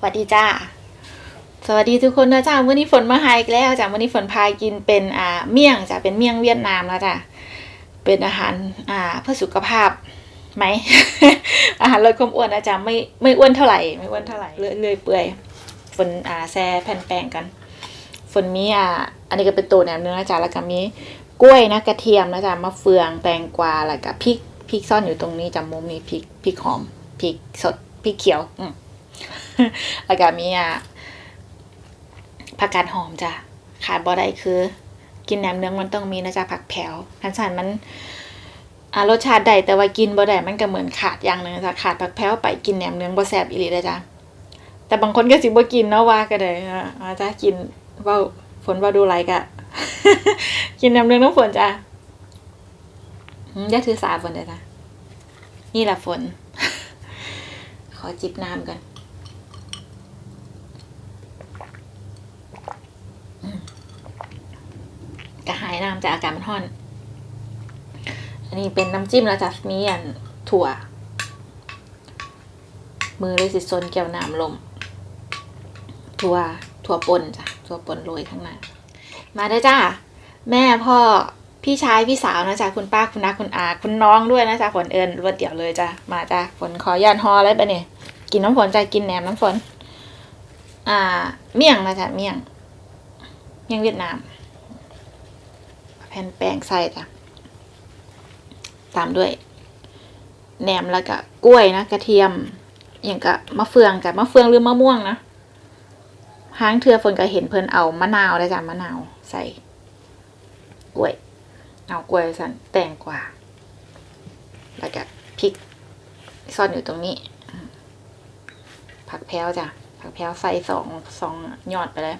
สวัสดีจ้า สวัสดีทุกคนนะจ้าวันนี้ฝนมาหาอีกแล้วจ้าวันนี้ฝนพายกินเป็นอ่าเมี่ยงจ้ะเป็นเมี่ยงเวียดนามแล้วจ้ะเป็นอาหารอ่าเพื่อสุขภาพไหม อาหารลดความอ้วนนะจ๊ะไม่ไม่อ้วนเท่าไหร่ไม่อ้วนเท่าไหร่เลื่อยเลื่อยเปื่อยฝนอ่าแซ่แผ่นแป้งกัน ฝนมีอ่าอันนี้ก็เป็นตัวแหนมเนื้อนะจ๊ะแล้วก็มีกล้วยนะกระเทียมนะจ๊ะมะเฟืองแตงกวาแล้วก็พริกพริกซ่อนอยู่ตรงนี้จ้ะมุมนี้พริกพริกหอมพริกสดพริกเขียว อืม แล้วก็มีอะผักกาดหอมจ้ะขาดบ่ได้คือ กินแหนมเนื้อมันต้องมีนะจ๊ะผักแผวทันสันมันอ่ารสชาติได้แต่ว่ากินบ่ได้มันก็เหมือนขาดอย่างหนึ่งจ้ะขาดผักแผวไปกินแหนมเนื้อบ่แซ่บอีหลีเลยจ้ะแต่บางคนก็สิบ่กินเนาะว่าก็ได้อะอาจ้ะกินว่าฝนว่าดูไรกะกินแหนมเนื้องน้ำฝนจ้ะอืมอย่าถือสาฝนเด้อจ้ะนี่แหละฝน ขอจิบน้ำกัน กระหายน้ำจากอากาศมันร้อน อันนี้เป็นน้ำจิ้มแล้วจามีอันถั่ว มือเลยสิซนแก้วน้ำลม ถั่วถั่วปนจ้ะถั่วปนโรยข้างในมาได้อจ้า แม่พ่อพี่ชายพี่สาวนะจ๊ะคุณป้าคุณน้าคุณอาคุณน้องด้วยนะจ๊ะฝนเอิญรวดเดี่ยวเลยจ้ะมาจ้ะฝนขอยันฮออะไรปะเนี่ยกินน้ำฝนจ้ะกินแหนมน้ำฝน อ่า เมี่ยงนะจ๊ะเมี่ยงเมี่ยงเวียดนาม ผ่นแป้งใส่จ้ะตามด้วยแหนมแล้วก็กล้วยนะกระเทียมอย่างกับมะเฟืองกับมะเฟืองหรือมะม่วงนะห้างเทือฝนก็เห็นเพิ่นเอามะนาวได้จ้ะมะนาวใส่กล้วยเอากล้วยใส่แตงกวาแล้วก็พริกซ่อนอยู่ตรงนี้ ผักแพรวจ้ะผักแพรวใส่สองสองยอดไปเลย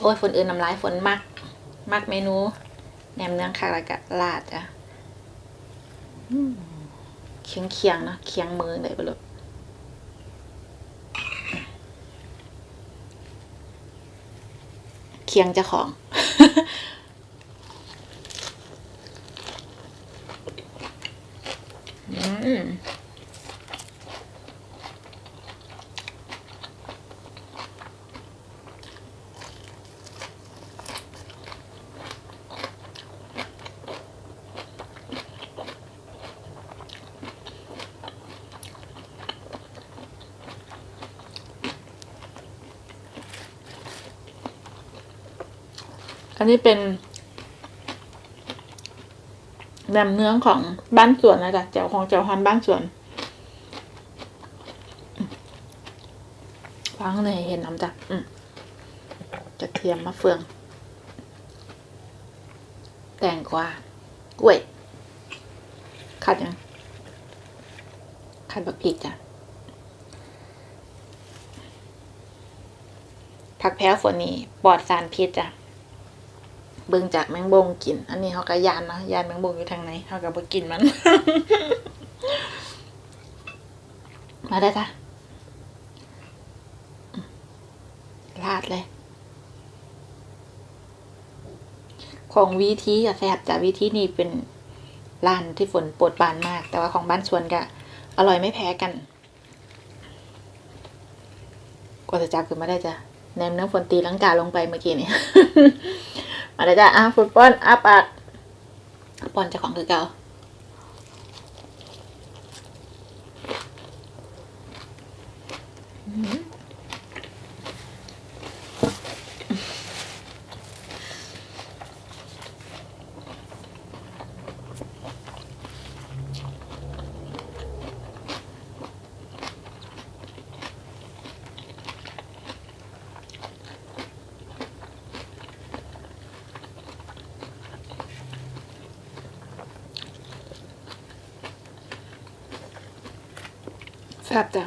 โอ้ยฝนอื่นน้ำลายฝนมาก มักเมนูแหนมเนื้องคารากับลาดจ้ะเคียงเคียงเนอะเคียงมือเลยไปเลยเคียงเจ้าของอืม นนี้เป็นแหนมเนื้อของบ้านสวนนะจ๊ะแจ่วของแจ่วฮอนบ้านสวนวางเลยเห็นน้ำจ้ะอืมกระเทียมมะเฟือง แตงกวากล้วยขัดยังขัดบักพริกจ้ะผักแพ้ฝนนี้ปลอดสารพิษจ้ะ เบิ่งจากแมงบงกิน อันนี้เขาก็ยานเนาะยานแมงบงอยู่ทางไหนเขาก็บ่กินมัน มาได้อจ้ะลาดเลย ของวีทีกับแซ่บจ้ะวีทีนี่เป็นร้านที่ฝนปรดปรานมาก แต่ว่าของบ้านสวนก็อร่อยไม่แพ้กัน กว่าจะจับขึ้นมาได้จ้ะแนมเนื้อฝนตีลังกาลงไปเมื่อกี้นี่ มาเลยจ้ะอะฟุตบอลอาปากปอนเจะของคือเก่าอื้อ ซ่บจ้ะ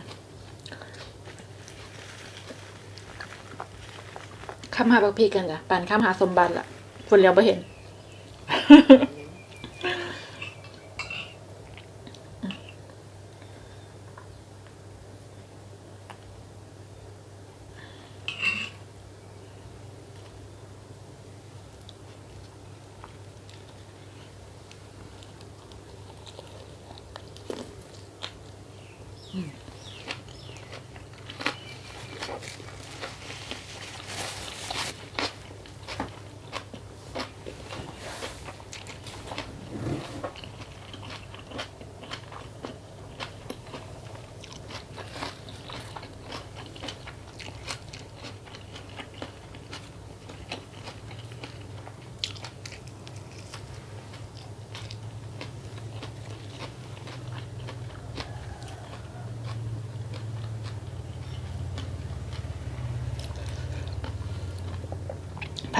ข้ามหาบักพีกันจ้ะปันข้ามหาสมบัติละคนเลี้ยวไม่เห็น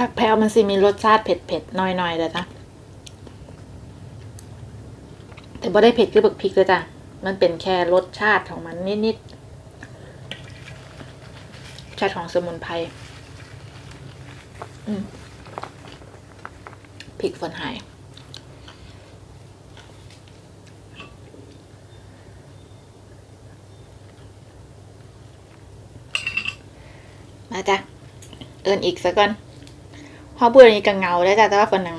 ผักแพรวมันสิมีรสชาติเผ็ดๆหน่อยๆเลยจ้ะแต่บ่ได้เผ็ดคือบักพริกเลยจ้ะมันเป็นแค่รสชาติของมันนิดๆชาติของสมุนไพรพริกฝนหายมาจ้ะ เอินอีกสักก่อน พอพูดอันนี้กังเงาได้จ้ะแต่ว่าคนนั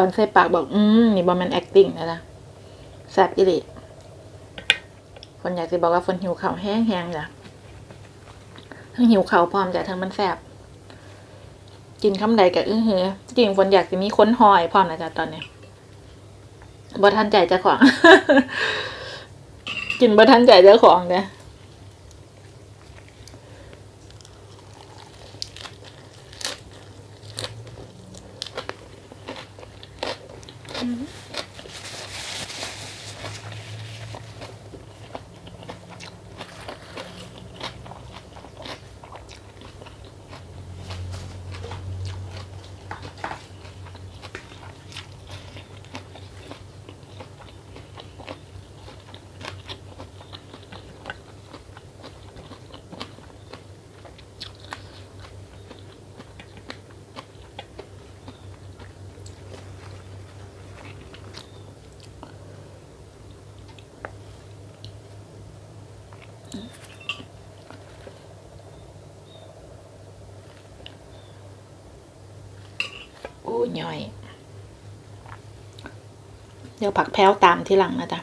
อนใส่ปากบอก อืมนี่บอมัน acting นะจ๊ะแซ่บอีหลีฝนอยากจะบอกว่าฝนหิวข้าวแห้งจ้ะทั้งหิวข้าวพร้อมจ้ะทั้งมันแซ่บกินคำใดกับอื้อเหือจริงฝนอยากจะมีค้นหอยพร้อมนะจ๊ะตอนนี้บ่ทันใจจ้าของ กินบ่ทันใจจ้าของเนี่ย โอ้ย่อย เดี๋ยวผักแพ้วตามที่หลังนะจ๊ะ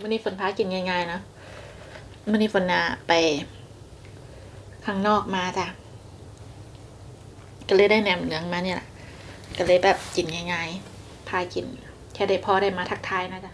วันนี้ฝนพากินง่ายๆนะ มื่อนี้ฝนนาไป ข้างนอกมาจ้ะ ก็เลยได้แหนมเหลืองมาเนี่ยแหละก็เลยแบบกินง่ายๆ พากิน แค่ได้พอได้มาทักทายนะจ๊ะ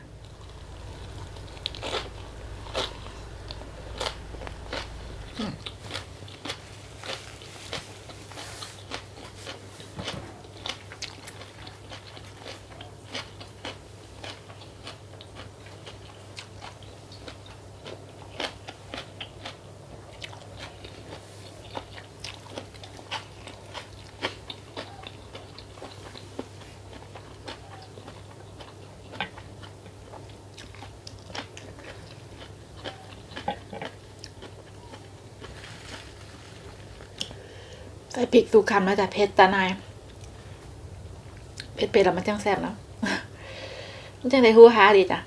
ส่พริกทุกคำนะจ๊ะเผ็ดตานายเผ็ดเป็ดแล้วมันจังแซ่บเนาะมันจังได้ฮู้ฮาดีจ้ะ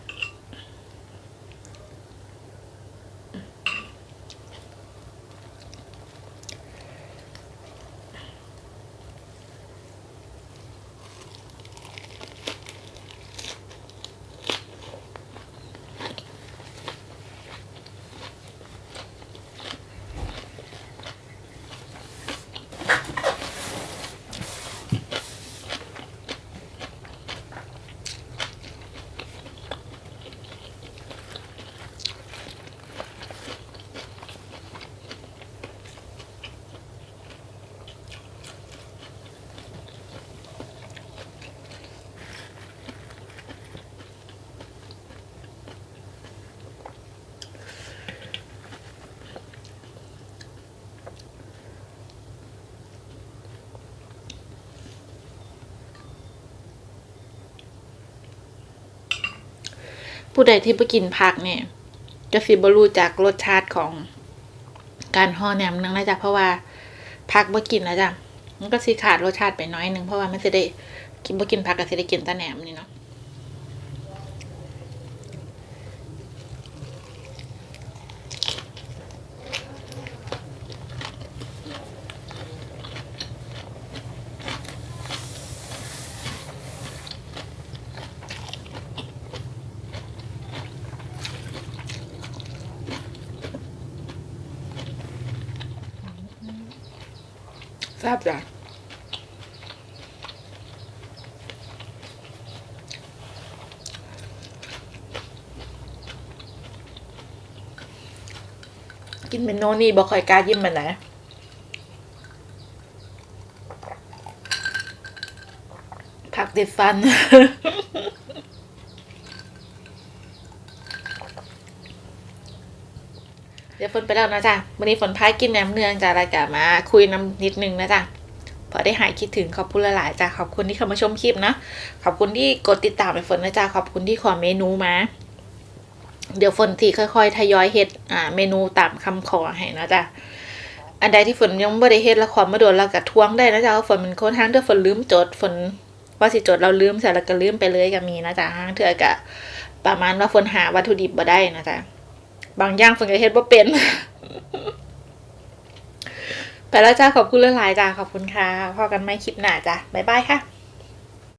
ผู้ใดที่ไปกินผักเนี่ยจะสิบรู้จากรสชาติของการห่อแหนมนึงนะจ๊ะเพราะว่าผักบ่กินนะจ๊ะมันก็สิขาดรสชาติไปน้อยนึงเพราะว่ามันจะได้กินบ่กินผักก็สิได้กินแต่แหนมนี่เนาะ ซ่บจ้ะกินเมนูนี่บ่ค่อยกล้ายิ้มมันนะผักติดฟัน เดี๋ยวฝนไปแล้วนะจ๊ะวันนี้ฝนพายกินแหนมเนืองจ้ะรายการมา คุยน้ำนิดนึงนะจ๊ะพอได้หายคิดถึงขอบคุณหลายๆจ้ะขอบคุณที่เข้ามาชมคลิปนะขอบคุณที่กดติดตามไปฝนนะจ๊ะขอบคุณที่ขอเมนูมา เดี๋ยวฝนที่ค่อย ๆ ทยอยเฮ็ดอ่าเมนูตามคำขอให้นะจ๊ะอันใดที่ฝนยังไม่ได้เฮ็ดละครมมาโดนแล้วก็ทวงได้นะจ๊ะว่าฝนมันค่อนข้างเด้อฝนลืมจดฝนว่าสิจดเราลืมเสร็จแล้วก็ลืมไปเลยก็มีนะจ๊ะห้างเถื่อกะประมาณว่าฝนหาวัตถุดิบบ่ได้นะจ๊ะ บางอย่างฝนก็เฮ็ดบ่เป็น ไปแล้วจ้าขอบคุณหลายๆจ้าขอบคุณค่ะพอกันไม่คลิปหน้าจ้าบ๊ายบายค่ะ